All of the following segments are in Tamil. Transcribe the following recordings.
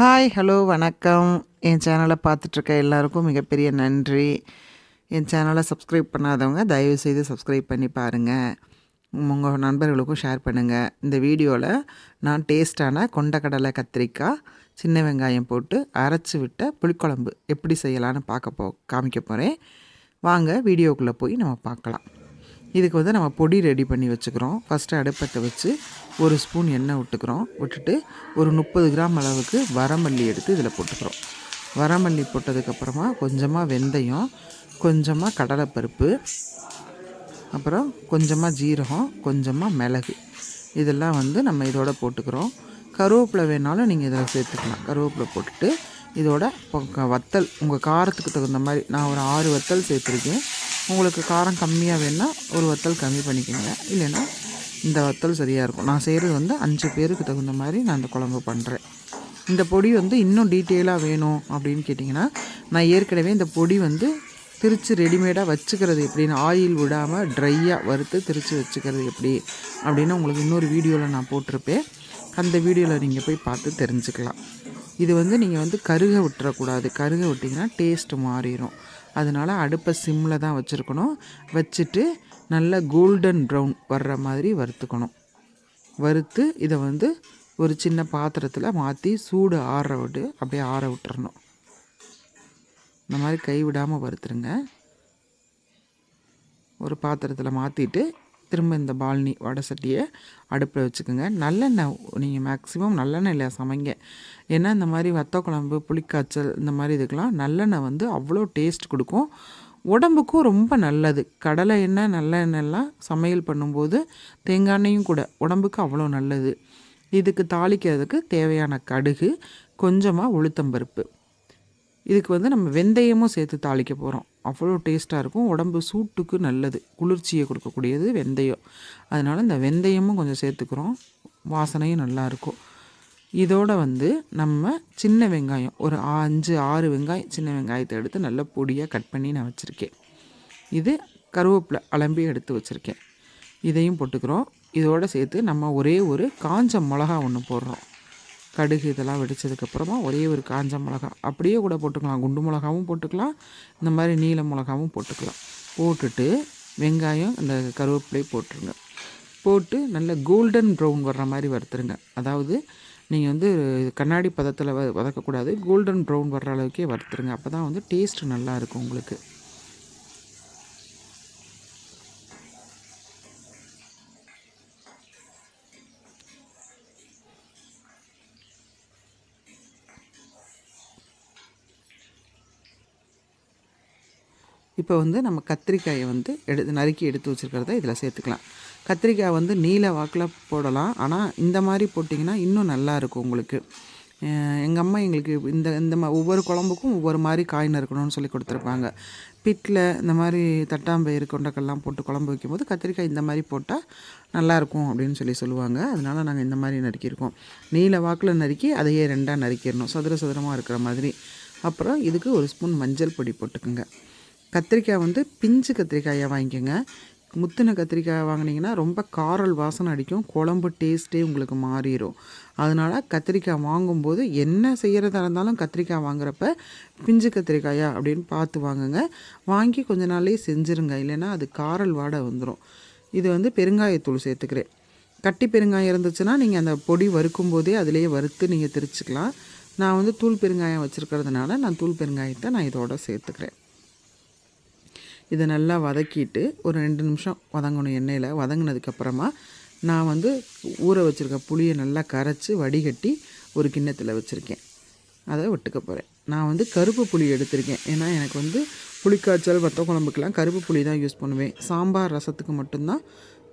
ஹாய் ஹலோ வணக்கம். என் சேனலை பார்த்துட்ருக்க எல்லாருக்கும் மிகப்பெரிய நன்றி. என் சேனலை சப்ஸ்கிரைப் பண்ணாதவங்க தயவுசெய்து சப்ஸ்கிரைப் பண்ணி பாருங்கள் உங்கள் நண்பர்களுக்கும் ஷேர் பண்ணுங்கள் இந்த வீடியோவில் நான் டேஸ்டான கொண்டக்கடலை கத்திரிக்காய் சின்ன வெங்காயம் போட்டு அரைச்சி விட்ட புளிக்குழம்பு எப்படி செய்யலான்னு பார்க்க போ காமிக்க போகிறேன் வாங்க வீடியோக்குள்ளே போய் நம்ம பார்க்கலாம். இதுக்கு வந்து நம்ம பொடி ரெடி பண்ணி வச்சுக்கிறோம். ஃபஸ்ட்டு அடுப்பத்தை வச்சு ஒரு ஸ்பூன் எண்ணெய் விட்டுக்கிறோம். விட்டுட்டு ஒரு முப்பது கிராம் அளவுக்கு வரமல்லி எடுத்து இதில் போட்டுக்கிறோம். வரமல்லி போட்டதுக்கப்புறமா கொஞ்சமாக வெந்தயம் கொஞ்சமாக கடலைப்பருப்பு அப்புறம் கொஞ்சமாக ஜீரகம் கொஞ்சமாக மிளகு. இதெல்லாம் வந்து நம்ம இதோட போட்டுக்கிறோம். கருவேப்பிலை வேணாலும் நீங்கள் இதில் சேர்த்துக்கலாம். கருவேப்பிலை போட்டுட்டு இதோட வத்தல் உங்கள் காரத்துக்கு தகுந்த மாதிரி நான் ஒரு ஆறு வத்தல் சேர்த்துருக்கேன். உங்களுக்கு காரம் கம்மியாக வேணால் ஒரு வத்தல் கம்மி பண்ணிக்கோங்க. இல்லைன்னா இந்த வத்தல் சரியாக இருக்கும். நான் செய்கிறது வந்து அஞ்சு பேருக்கு தகுந்த மாதிரி நான் இந்த குழம்பு பண்ணுறேன் இந்த பொடி வந்து இன்னும் டீட்டெயிலாக வேணும் அப்படின்னு கேட்டிங்கன்னா நான் ஏற்கனவே இந்த பொடி வந்து திரித்து ரெடிமேடாக வச்சுக்கிறது எப்படின்னு ஆயில் விடாமல் ட்ரையாக வறுத்து திரித்து வச்சுக்கிறது எப்படி அப்படின்னு உங்களுக்கு இன்னொரு வீடியோவில் நான் போட்டிருப்பேன். அந்த வீடியோவில் நீங்கள் போய் பார்த்து தெரிஞ்சுக்கலாம். இது வந்து நீங்கள் வந்து கருக விட்டுறக்கூடாது. கருக விட்டிங்கன்னா டேஸ்ட்டு மாறிடும் அதனால் அடுப்பை சிம்மில் தான் வச்சுருக்கணும். வச்சுட்டு நல்ல கோல்டன் ப்ரௌன் வர்ற மாதிரி வறுத்துக்கணும். வறுத்து இதை வந்து ஒரு சின்ன பாத்திரத்தில் மாற்றி சூடு ஆற விட்டு அப்படியே ஆற விட்டுறணும். இந்த மாதிரி கை விடாமல் வறுத்துருங்க. ஒரு பாத்திரத்தில் மாற்றிட்டு திரும்ப இந்த பால்னி வடை சட்டியை அடுப்பில் வச்சுக்கோங்க. நல்லெண்ணெய் நீங்கள் மேக்ஸிமம் நல்லெண்ணெயில் சமைங்க. ஏன்னா இந்த மாதிரி வத்த குழம்பு புளிக்காய்ச்சல் இந்த மாதிரி இதுக்கெலாம் நல்லெண்ணெய் வந்து அவ்வளோ டேஸ்ட் கொடுக்கும். உடம்புக்கும் ரொம்ப நல்லது. கடலை எண்ணெய் நல்லெண்ணெய்லாம் சமையல் பண்ணும்போது தேங்காய் எண்ணெயும் கூட உடம்புக்கு அவ்வளோ நல்லது. இதுக்கு தாளிக்கிறதுக்கு தேவையான கடுகு கொஞ்சமாக உளுத்தம்பருப்பு. இதுக்கு வந்து நம்ம வெந்தயமும் சேர்த்து தாளிக்க போகிறோம் அவ்வளோ டேஸ்ட்டாக இருக்கும். உடம்பு சூட்டுக்கு நல்லது. குளிர்ச்சியை கொடுக்கக்கூடியது வெந்தயம். அதனால் இந்த வெந்தயமும் கொஞ்சம் சேர்த்துக்கிறோம். வாசனையும் நல்லாயிருக்கும் இதோட வந்து நம்ம சின்ன வெங்காயம் ஒரு அஞ்சு ஆறு வெங்காயம் சின்ன வெங்காயத்தை எடுத்து நல்ல பொடியாக கட் பண்ணி நான் வச்சுருக்கேன். இது கருவேப்பிலை அலம்பி எடுத்து வச்சுருக்கேன். இதையும் போட்டுக்கிறோம். இதோடு சேர்த்து நம்ம ஒரே ஒரு காஞ்ச மிளகா ஒன்று போடுறோம். கடுகு இதெல்லாம் வெடித்ததுக்கப்புறமா ஒரே ஒரு காஞ்ச மிளகா. அப்படியே கூட போட்டுக்கலாம். குண்டு மிளகாவும் போட்டுக்கலாம். இந்த மாதிரி நீல மிளகாவும் போட்டுக்கலாம். போட்டுட்டு வெங்காயம் அந்த கருவேப்பிலை போட்டுருங்க. போட்டு நல்ல கோல்டன் ப்ரௌன் வர்ற மாதிரி வறுத்துருங்க. அதாவது நீங்கள் வந்து கண்ணாடி பதத்தில் வ வதக்கக்கூடாது. கோல்டன் ப்ரௌன் வர்ற அளவுக்கே வறுத்துருங்க. அப்போ தான் வந்து டேஸ்ட்டு நல்லாயிருக்கும் உங்களுக்கு. இப்போ வந்து நம்ம கத்திரிக்காயை வந்து எடுத்து நறுக்கி எடுத்து வச்சுருக்கிறத இதில் சேர்த்துக்கலாம். கத்திரிக்காய் வந்து நீல வாக்கில் போடலாம். ஆனால் இந்த மாதிரி போட்டிங்கன்னா இன்னும் நல்லாயிருக்கும் உங்களுக்கு. எங்கள் அம்மா எங்களுக்கு இந்த இந்த மா ஒவ்வொரு குழம்புக்கும் ஒவ்வொரு மாதிரி காய் நறுக்கணும்னு சொல்லி கொடுத்துருப்பாங்க. பிட்டில் இந்த மாதிரி தட்டாம்பயிறு கொண்டக்கெல்லாம் போட்டு குழம்பு வைக்கும்போது கத்திரிக்காய் இந்த மாதிரி போட்டால் நல்லாயிருக்கும் அப்படின்னு சொல்லி சொல்லுவாங்க. அதனால் நாங்கள் இந்த மாதிரி நறுக்கியிருக்கோம். நீல வாக்கில் நறுக்கி அதையே ரெண்டாக நறுக்கிடணும். சதுர சதுரமாக இருக்கிற மாதிரி. அப்புறம் இதுக்கு ஒரு ஸ்பூன் மஞ்சள் பொடி போட்டுக்குங்க. கத்திரிக்காய் வந்து பிஞ்சு கத்திரிக்காயாக வாங்கிக்கோங்க. முத்தின கத்திரிக்காய் வாங்கினீங்கன்னா ரொம்ப காரல் வாசனை அடிக்கும். குழம்பு டேஸ்ட்டே உங்களுக்கு மாறிடும் அதனால் கத்திரிக்காய் வாங்கும்போது என்ன செய்கிறதா இருந்தாலும் கத்திரிக்காய் வாங்குறப்ப பிஞ்சு கத்திரிக்காயா அப்படின்னு பார்த்து வாங்குங்க. வாங்கி கொஞ்ச நாள்லேயே செஞ்சுருங்க. இல்லைன்னா அது காரல் வாடை வந்துடும் இது வந்து பெருங்காயத்தூள் சேர்த்துக்கிறேன். கட்டி பெருங்காயம் இருந்துச்சுன்னா நீங்கள் அந்த பொடி வறுக்கும் போதே அதிலேயே வறுத்து நீங்கள் திரிச்சிக்கலாம். நான் வந்து தூள் பெருங்காயம் வச்சுருக்கிறதுனால நான் தூள் பெருங்காயத்தை நான் இதோட சேர்த்துக்கிறேன். இதை நல்லா வதக்கிட்டு ஒரு ரெண்டு நிமிஷம் வதங்கணும் எண்ணெயில். வதங்கினதுக்கப்புறமா நான் வந்து ஊற வச்சுருக்க புளியை நல்லா கரைச்சி வடிகட்டி ஒரு கிண்ணத்தில் வச்சுருக்கேன். அதை விட்டுக்க போகிறேன் நான் வந்து கருப்பு புளி எடுத்திருக்கேன். ஏன்னா எனக்கு வந்து புளிக்காய்ச்சல் வத்த குழம்புக்கெலாம் கருப்பு புளி தான் யூஸ் பண்ணுவேன். சாம்பார் ரசத்துக்கு மட்டும்தான்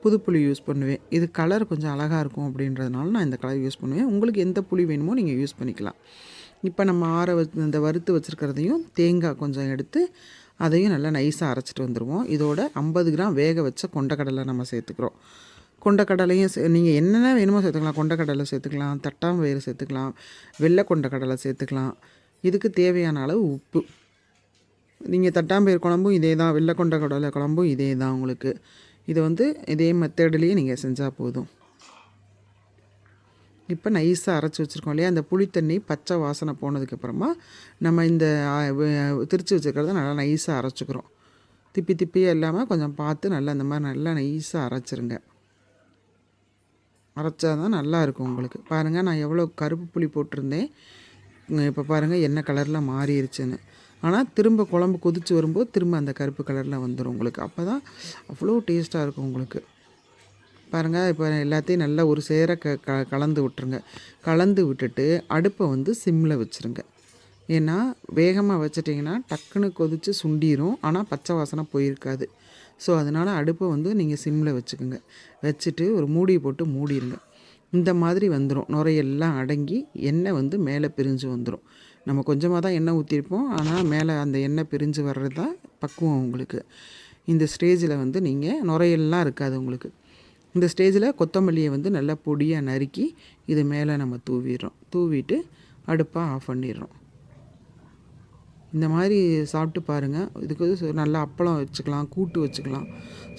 புது புளி யூஸ் பண்ணுவேன். இது கலர் கொஞ்சம் அழகாக இருக்கும் அப்படின்றதுனால நான் இந்த கலர் யூஸ் பண்ணுவேன். உங்களுக்கு எந்த புளி வேணுமோ நீங்கள் யூஸ் பண்ணிக்கலாம். இப்போ நம்ம ஆற வச்சு இந்த வறுத்து வச்சுருக்கிறதையும் தேங்காய் கொஞ்சம் எடுத்து அதையும் நல்லா நைஸாக அரைச்சிட்டு வந்துடுவோம் இதோட ஐம்பது கிராம் வேக வச்ச கொண்டக்கடலை நம்ம சேர்த்துக்கிறோம். கொண்டக்கடலையும் சே நீங்கள் என்னென்ன வேணுமோ சேர்த்துக்கலாம். கொண்டக்கடலை சேர்த்துக்கலாம் தட்டாம்பயிறு சேர்த்துக்கலாம் வெள்ளை கொண்டக்கடலை சேர்த்துக்கலாம். இதுக்கு தேவையான அளவு உப்பு. நீங்கள் தட்டாம்பயிர் குழம்பும் இதே தான் வெள்ளை கொண்டக்கடலை குழம்பும் இதே தான் உங்களுக்கு. இதை வந்து இதே மெத்தேடிலேயே நீங்கள் செஞ்சால் போதும். இப்போ நைஸாக அரைச்சி வச்சுருக்கோம் இல்லையா? அந்த புளித்தண்ணி பச்சை வாசனை போனதுக்கப்புறமா நம்ம இந்த திருச்சி திரிச்சு வச்சுருக்கிறத நல்லா நைஸாக அரைச்சிக்கிறோம். திப்பி திப்பியாக இல்லாமல் கொஞ்சம் பார்த்து நல்லா இந்த மாதிரி நல்லா நைஸாக அரைச்சிருங்க. அரைச்சா தான் நல்லாயிருக்கும் உங்களுக்கு. பாருங்கள் நான் எவ்வளோ கருப்பு புளி போட்டிருந்தேன். இப்போ பாருங்கள் என்ன கலரில் மாறிடுச்சுன்னு ஆனால் திரும்ப குழம்பு கொதிச்சு வரும்போது திரும்ப அந்த கருப்பு கலரில் வந்துடும் உங்களுக்கு. அப்போ தான் அவ்வளோ டேஸ்ட்டாக இருக்கும் உங்களுக்கு. பாருங்கள் இப்போ எல்லாத்தையும் நல்லா ஒரு சேர க க கலந்து விட்டுருங்க. கலந்து விட்டுட்டு அடுப்பை வந்து சிம்மில் வச்சுருங்க. ஏன்னா வேகமாக வச்சிட்டிங்கன்னா டக்குன்னு கொதித்து சுண்டிரும். ஆனால் பச்சை வாசனை போயிருக்காது. ஸோ அதனால் அடுப்பை வந்து நீங்கள் சிம்மில் வச்சுக்கோங்க. வச்சுட்டு ஒரு மூடி போட்டு மூடிடுங்க இந்த மாதிரி வந்துடும் நுரையெல்லாம் அடங்கி எண்ணெய் வந்து மேலே பிரிஞ்சு வந்துடும் நம்ம கொஞ்சமாக தான் எண்ணெய் ஊற்றிருப்போம் ஆனால் மேலே அந்த எண்ணெய் பிரிஞ்சு வர்றது தான் பக்குவம் உங்களுக்கு. இந்த ஸ்டேஜில் வந்து நீங்கள் நுரையெல்லாம் இருக்காது உங்களுக்கு. இந்த ஸ்டேஜில் கொத்தமல்லியை வந்து நல்லா பொடியாக நறுக்கி இது மேலே நம்ம தூவிடுறோம். தூவிட்டு அடுப்பாக ஆஃப் பண்ணிடுறோம். இந்த மாதிரி சாப்பிட்டு பாருங்கள் இதுக்கு வந்து நல்லா அப்பளம் வச்சுக்கலாம் கூட்டு வச்சுக்கலாம்.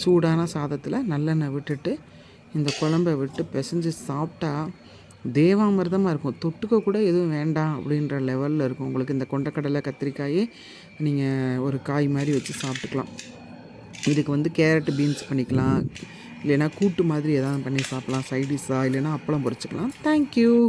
சூடான சாதத்தில் நல்லெண்ணெய் விட்டுட்டு இந்த குழம்ப விட்டு பிசைஞ்சு சாப்பிட்டா தேவாமிர்தமாக இருக்கும். தொட்டுக்க கூட எதுவும் வேண்டாம் அப்படின்ற லெவலில் இருக்கும் உங்களுக்கு. இந்த கொண்டக்கடலை கத்திரிக்காயே நீங்கள் ஒரு காய் மாதிரி வச்சு சாப்பிட்டுக்கலாம். இதுக்கு வந்து கேரட் பீன்ஸ் பண்ணிக்கலாம். இல்லைன்னா கூட்டு மாதிரி எதாவது பண்ணி சாப்பிட்லாம் சைடிஷாக இல்லைன்னா அப்பளம் பொரிச்சுக்கலாம். தேங்க்யூ